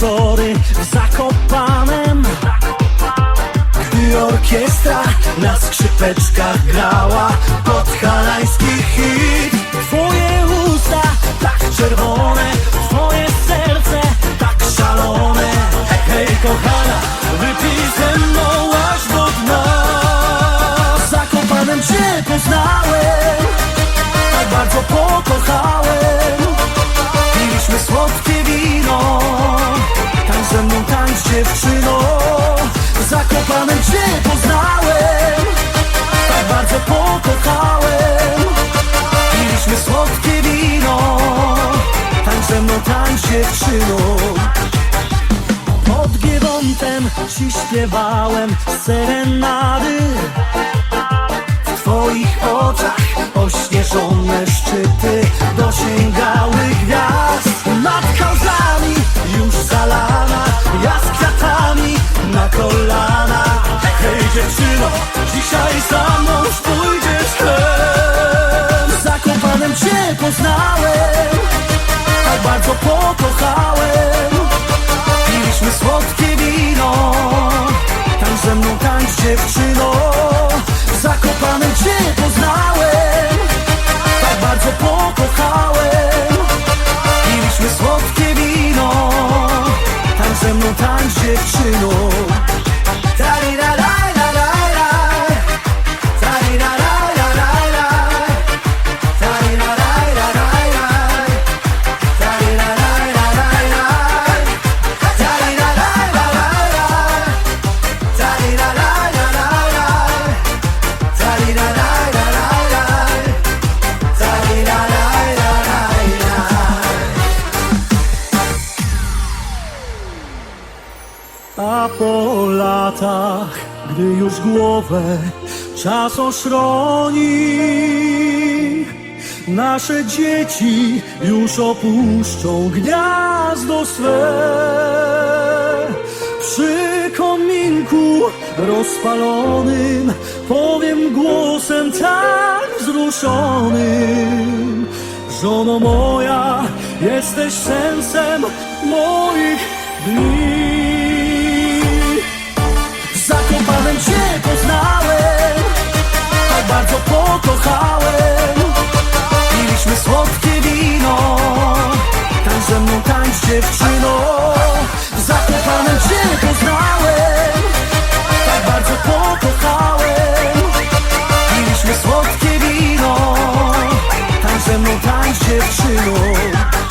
w Zakopanem. Gdy orkiestra na skrzypeczkach grała Podhalański hit dziewczyno Zakopanem Cię poznałem? Tak bardzo pokochałem. Piliśmy słodkie wino. Tańcz ze mną, tańcz Pod Giewontem Ci śpiewałem serenady. W twoich oczach ośnieżone szczyty dosięgały dzisiaj za mną pójdziesz W Zakopanem cię poznałem, tak bardzo pokochałem. Piliśmy słodkie wino Tańcz ze mną, tańcz dziewczyno A po latach, gdy już głowę czas oszroni, nasze dzieci już opuszczą gniazdo swe. Przy kominku rozpalonym powiem głosem tak wzruszonym. Żono moja, jesteś sensem moich dni. dziewczyno Zakopane cię poznałem Tak bardzo pokochałem. Mieliśmy słodkie wino Tańcz ze mną, tańcz dziewczyno.